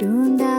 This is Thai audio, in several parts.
るんだ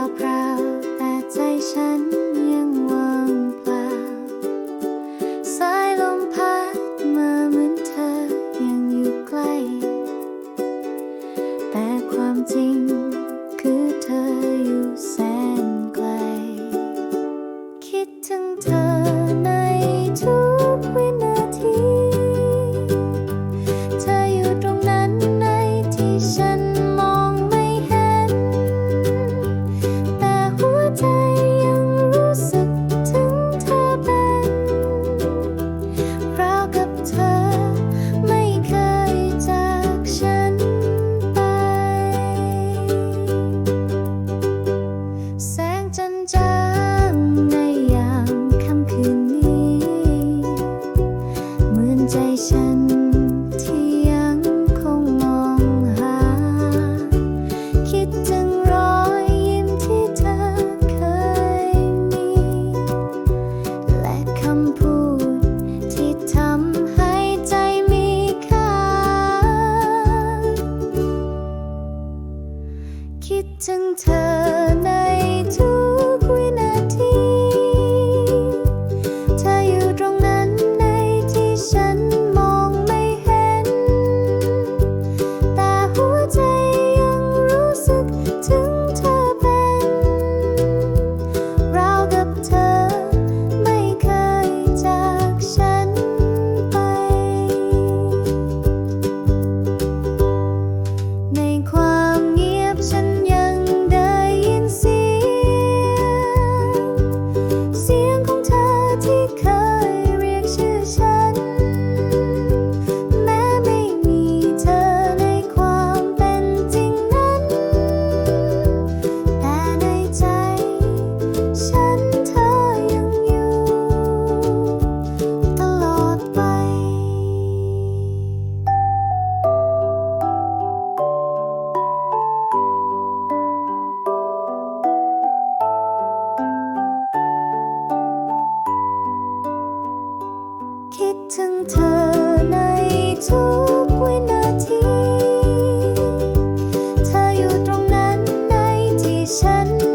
ใจฉันที่ยังคงมองหา คิดถึงรอยยิ้มที่เธอเคยมี และคำพูดที่ทำให้ใจมีค่า คิดถึงเธอในทุก ใจยังรู้สึกถึงเธอเป็นรากับเธอไม่เคยจากฉันไป ในความเงียบฉันยังได้ยินเสียง เสียงของเธอที่เคย tender